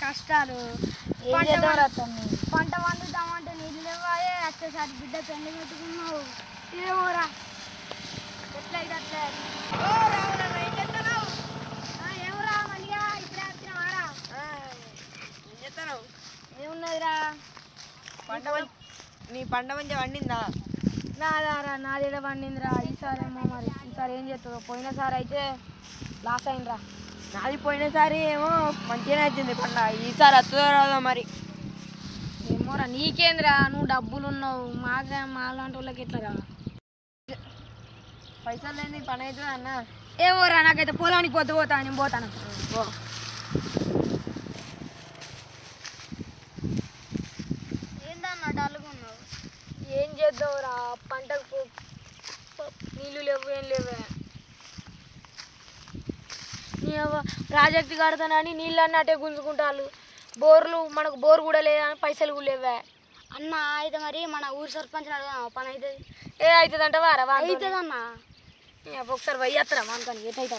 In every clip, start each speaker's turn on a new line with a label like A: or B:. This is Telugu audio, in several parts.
A: కష్టాలు. పంట పంట పండుదామంటే నీళ్ళు లేవాయే వచ్చేసరి బిడ్డ పెళ్ళి పెట్టుకున్నావు. ఏమోరా అట్లే. ఏం చేస్తున్నావు? ఆ, ఏమోరా మళ్ళీగా ఇప్పుడే వచ్చినావారా
B: ఏం చేస్తావు
A: ఏమున్నదిరా?
B: పంట నీ పంట మంచిగా వండిందా
C: నాదారా నాదేడ పండిందిరా. ఈసారి ఏమో మరి ఈసారి ఏం చేస్తుందో పోయినసారి అయితే లాస్ అయిందిరా.
B: నాది పోయినసారి ఏమో మంచిగానే వచ్చింది పంట ఈసారి వస్తుందో రాదో మరి.
C: ఏమోరా నీకేందిరా? నువ్వు డబ్బులు ఉన్నావు మాగా మా లాంటి వాళ్ళకి ఎట్లా
B: పైసలు లేని పని అవుతుంది అన్న?
C: ఏమోరా నాకైతే పొలానికి పొద్దు పోతా నేను పోతాను.
B: ఓ
A: ఏందన్న డల్గా ఉన్నావు
C: ఏం చేద్దావురా? పంటకు పో- పో- నీళ్ళు లేవు ఏం లేవే. ప్రాజెక్ట్ కడతానని నీళ్ళు అన్నీ అటే గుంజుకుంటారు బోర్లు మనకు బోర్ కూడా లేదని పైసలు కూడా లేవే
A: అన్న అయితే మరి మన ఊరు సర్పంచ్ పని అవుతుంది
C: ఏ అవుతుంది అంటే వారా
A: అవుతుందన్న
C: ఒకసారి వయ్యేస్తారా మనకని ఎటైతే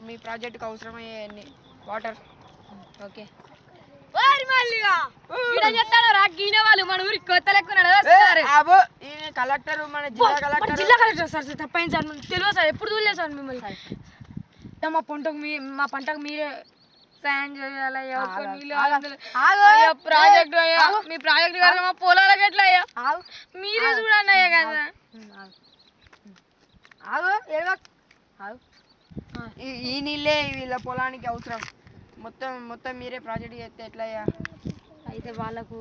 B: మీ ప్రాజెక్టుకి అవసరమయ్యే వాటర్? ఓకే. కలెక్టర్ మన జిల్లా కలెక్టర్.
C: జిల్లా కలెక్టర్ సార్ సార్ తప్పైంది సార్. మనకు తెలియదు సార్ ఎప్పుడు చూడలేదు సార్ మిమ్మల్ని. మా పంటకు మీ మా పంటకు మీరే సాయం చేయాలి అయ్యా, ప్రాజెక్ట్ మీ ప్రాజెక్ట్ కదా మా పొలాలకు ఎట్లా అయ్యా మీరే చూడండి అయ్యా కదా.
B: ఆగు. ఈ నీళ్ళే వీళ్ళ పొలానికి అవసరం. మొత్తం మొత్తం మీరే ప్రాజెక్ట్ చేస్తే ఎట్లా
C: అయితే వాళ్ళకు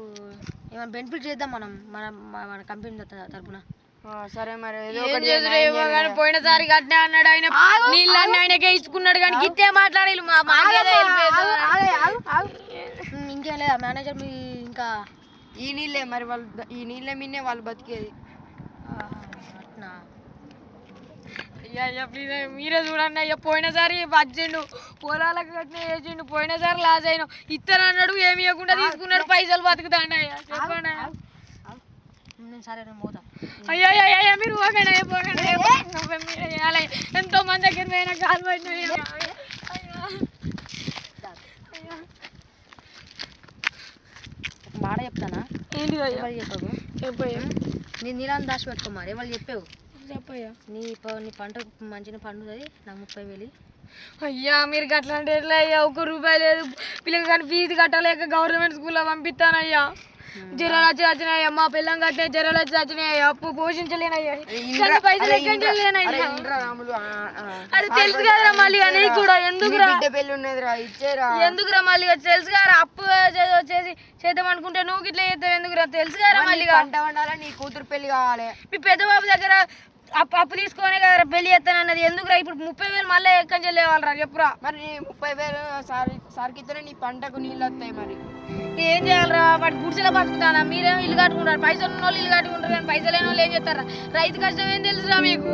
C: ఏమైనా బెనిఫిట్ చేద్దాం మనం మన మన కంపెనీ తరఫున
B: ఆ, సరే మరి ఏదో ఒకటి.
C: పోయినసారి కట్టినా అన్నాడు ఆయన. నీళ్ళన్నీ ఆయనకే ఇచ్చుకున్నాడు కానీ గిట్టే మా ఇంకేం లేదా? మేనేజర్ మీ ఇంకా
B: ఈ నీళ్ళే మరి వాళ్ళు ఈ నీళ్ళే మీనే వాళ్ళు బతికేది.
C: అయ్యా ప్లీజ్ మీరే చూడండి అయ్యా పోయినసారి వచ్చిండు పొలాలకు కట్టిన వేసిండు పోయినసారి లాస్ అయినా. ఇత్తను అన్నాడు ఏమి ఇవ్వకుండా తీసుకున్నాడు పైసలు బతుకుతాండి అయ్యా చెప్పండి.
A: నేను సరే నేను పోతా.
C: అయ్యో మీరు పోకండి అయ్యా మీరే ఎంతో మంది దగ్గర పోయినా కాలు పడిన
A: మాట చెప్తానా?
C: ఏంటి అయ్యా?
A: ఎవరు చెప్పవు?
C: చెప్పయ్యా
A: నీ నీళ్ళని దాచి పెట్టుకో మరి ఎవరు చెప్పావు?
C: చెప్పయ్యా
A: నీ నీ పంట మంచిగా పండుతుంది నాకు ముప్పై వేలు
C: అయ్యా మీరు గట్లాంటి ఎట్లా అయ్యా? ఒక్క రూపాయి లేదు. పిల్లలు కానీ ఫీజు కట్టలేక గవర్నమెంట్ స్కూల్లో పంపిస్తానయ్యా. జ్వరాలు వచ్చి వచ్చినాయ్యా మా పిల్లం కట్టే జ్వరాలు వచ్చి వచ్చినాయ్యా అప్పు పోషించలేనయ్యా. పైసలు. అది తెలుసు కదరా మళ్ళీ నీకు కూడా. ఎందుకురా ఎందుకురా మళ్ళీ? తెలుసు కదా అప్పు వచ్చేసి చేద్దాం అనుకుంటే నువ్వు ఇట్లా చేద్దాం ఎందుకురా తెలుసు కదా మళ్ళీ
B: నీ కూతురు పెళ్ళి కావాలి.
C: మీ పెద్ద బాబు దగ్గర అప్పు అప్పు తీసుకొనే కదా పెళ్ళి చేస్తానన్నది ఎందుకురా ఇప్పుడు ముప్పై వేలు మళ్ళీ ఎక్కడి నుంచి లేవాలరా? చెప్పురా.
B: మరి నీ ముప్పై వేలు సార్ సార్కి ఇస్తేనే నీ పంటకు నీళ్ళు వస్తాయి మరి.
C: ఏం చేయాలరా? వాటి గుడిసెలో బతుకుతానా? మీరేమో ఇల్లు కట్టుకుంటారు? పైసలు ఉన్న వాళ్ళు ఇల్లు కట్టుకుంటారు కానీ పైసలు లేని వాళ్ళు ఏం చేస్తారా? రైతు కష్టం ఏం తెలుసురా మీకు?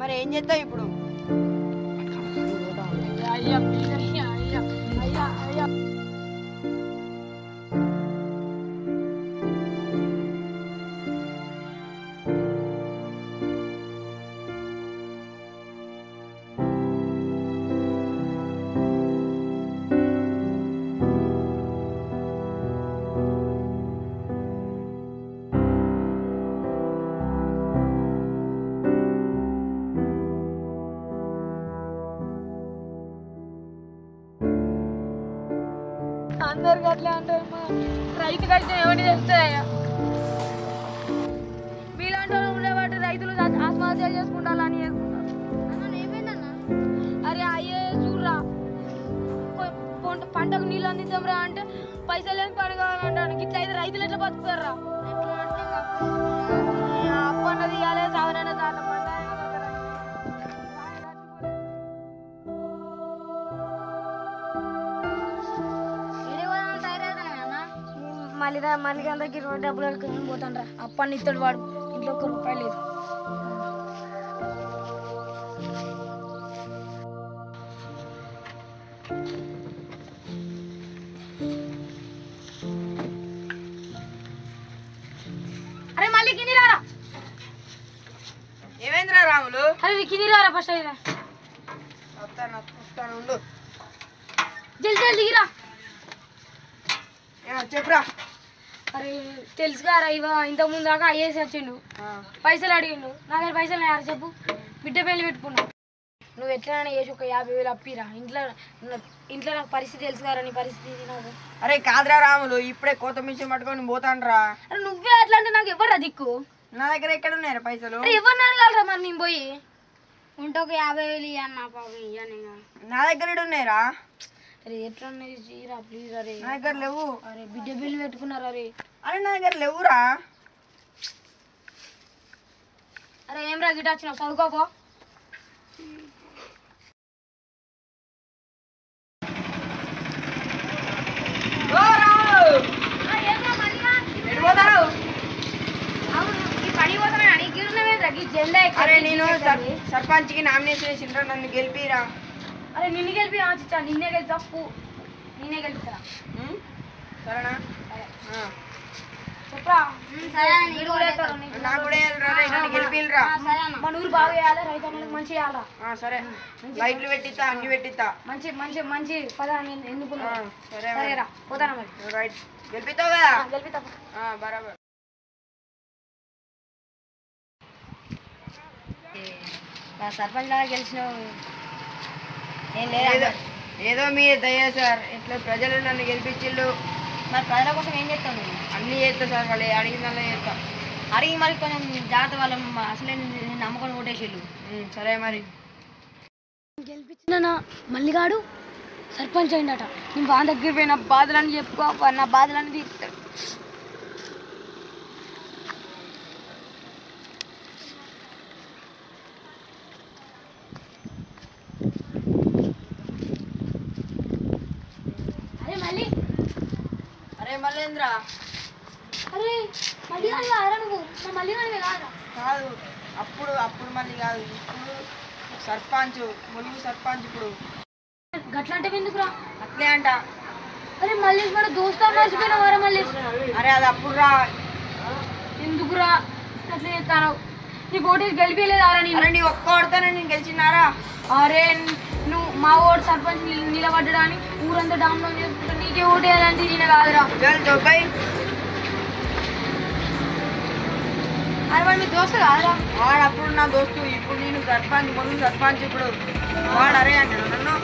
B: మరి ఏం చేస్తావు ఇప్పుడు?
C: అయ్యా అయ్యా అయ్యా అయ్యా. అందరికి అట్లా అంటారు మా. రైతు కష్టం ఎవరిని తెలుస్తాయా మీలాంటి వాళ్ళు ఉండేవాటి రైతులు ఆత్మ- ఆత్మహత్యలు చేసుకుంటారు అరే అయ్యే చూడరా. పంటకు నీళ్ళు అందిద్దాంరా అంటే పైసలు ఏం పని కావాలంటాను ఇట్లా అయితే రైతులు ఎట్లా బతుకుతారా అప్పు అన్నది ఇవ్వాలి సావనన్న దాంట్లో మళ్ళీ మళ్ళీ అందరికి ఇరవై డబ్బులు అడుగుని పోతాను రా అప్పని ఇస్తాడు వాడు. ఇంట్లో ఒక్క రూపాయి లేదు. మళ్ళీ కింది రారా.
B: ఏమైందిరా రాములు?
C: అరే కింది రారా ఫస్ట్ అయినా.
B: వస్తాను వస్తాను ఉండు.
C: జల్ది జల్ది దిగిరా.
B: చెప్పురా.
C: అరే తెలుసు కారా ఇవ ఇంతకు ముందు దాకా ఐఏఎస్ వచ్చిండు. పైసలు అడిగిండు. నా దగ్గర పైసలు లేరు చెప్పు. బిడ్డ పెళ్ళి పెట్టుకున్నా. నువ్వు ఎట్లైనా చేసి ఒక యాభై వేలు అప్పిరా. ఇంట్లో నా- ఇంట్లో నాకు పరిస్థితి తెలుసు కదా నీ పరిస్థితి నాకు.
B: అరే కాదురా రాములు ఇప్పుడే కోత మిషన్ పట్టుకొని పోతాండ్రా.
C: అరే నువ్వే అట్లా అంటే నాకు ఎవరు దిక్కు?
B: నా దగ్గర ఎక్కడ ఉన్నాయరా పైసలు?
C: ఎవరిని అడగాలరా మరి నేను పోయి?
A: ఉంటే ఒక యాభై వేలు ఇవ్వన్న పాపం ఇవ్వను
B: నా దగ్గర ఉన్నాయిరా
C: అరే ఎట్లా చీరా ప్లీజ్ అరే.
B: నా దగ్గర లేవు.
C: అరే బిడ్డ పెళ్ళి పెట్టుకున్నారు అరే.
B: అరే నా దగ్గర లేవురా.
C: అరే ఏం రా గిట వచ్చినావు?
B: అరే నేను సర్- సర్పంచ్కి నామినేషన్ వేసిండ్రా నన్ను గెలిపిరా.
C: అరే నిన్ను గెలిపి ఆ చిచ్చా నిన్నే గెలిపి తప్పు. నిన్నే గెలుపుతా?
B: సరేనా.
C: చెప్పరా? మన ఊరు బాగా వేయాలి రైతన్నలకు మంచి
B: సరే. లైట్లు పెట్టిస్తా అన్ని పెట్టిస్తా.
C: మంచి మంచి మంచి పదాన్ని. సరేరా పోతానా మరి?
B: రైట్. గెలిపిస్తావు కదా?
C: గెలిపితా
B: ఆ, బరాబర్.
A: సర్పంచ్ లాగా గెలిచినావు.
B: ఏదో ఏదో మీ దయ సార్. ఇట్లా ప్రజలు నన్ను గెలిపించిళ్ళు.
A: మరి ప్రజల కోసం ఏం చేస్తావు నువ్వు?
B: అన్ని చేస్తా సార్. వాళ్ళు అడిగిందల్లా చేస్తా.
A: అడిగి మరి కొంచెం జాగ్రత్త వాళ్ళ అసలే నమ్మకం ఓటేసిళ్ళు
B: సరే మరి.
C: గెలిపించిన మల్లిగాడు సర్పంచ్ అయిందట. నేను బాగా దగ్గర పోయిన బాధలన్నీ చెప్పుకో నా బాధలన్నీ తీస్తాడు అరే మళ్ళీ
B: అరే
C: మళ్ళీ కానీ కాదురా నువ్వు. నా మళ్ళీ కానీ కాదురా.
B: కాదు అప్పుడు అప్పుడు మళ్ళీ కాదు. ఇప్పుడు సర్పంచ్ ములుగు సర్పంచ్ ఇప్పుడు.
C: ఎందుకురా?
B: అట్లే అంట.
C: అరే మళ్ళీ మన దోస్తా మర్చిపోయినా వారా మళ్ళీ?
B: అరే అది అప్పుడు రా.
C: ఎందుకురా? అట్లా చేస్తాను నీకు ఓటేసి గెలిపించలేదారా నేను
B: అరే నీ ఒక్క కొడతానే నేను గెలిచినారా?
C: అరే నువ్వు మా ఓటు సర్పంచ్ నిల- నిలబడ్డడాని ఊరంతా డౌన్లోడ్ చేసుకుంటే నీకే ఓటేయాలంటే ఈయన కాదురా. అరే వాడు మీ దోస్తు కాదురా.
B: వాడు అప్పుడు నా దోస్తు ఇప్పుడు నేను సర్పంచ్ ములుగు సర్పంచ్ ఇప్పుడు వాడు అరే అంటాడు నన్ను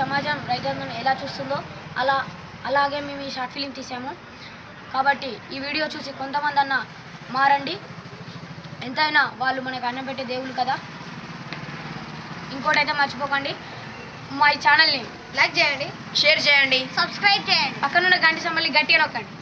C: సమాజం రైతన్నను ఎలా చూస్తుందో అలా అలాగే మేము ఈ షార్ట్ ఫిలిం తీసాము. కాబట్టి ఈ వీడియో చూసి కొంతమంది అన్న మారండి. ఎంతైనా వాళ్ళు మనకు అన్నం పెట్టే దేవుళ్ళు కదా. ఇంకోటైతే మర్చిపోకండి. మా ఈ ఛానల్ని
A: లైక్ చేయండి
B: షేర్ చేయండి.
A: సబ్స్క్రైబ్ చేయండి.
C: పక్కనున్న గంట సంబల్ని గట్టిగా నొక్కండి.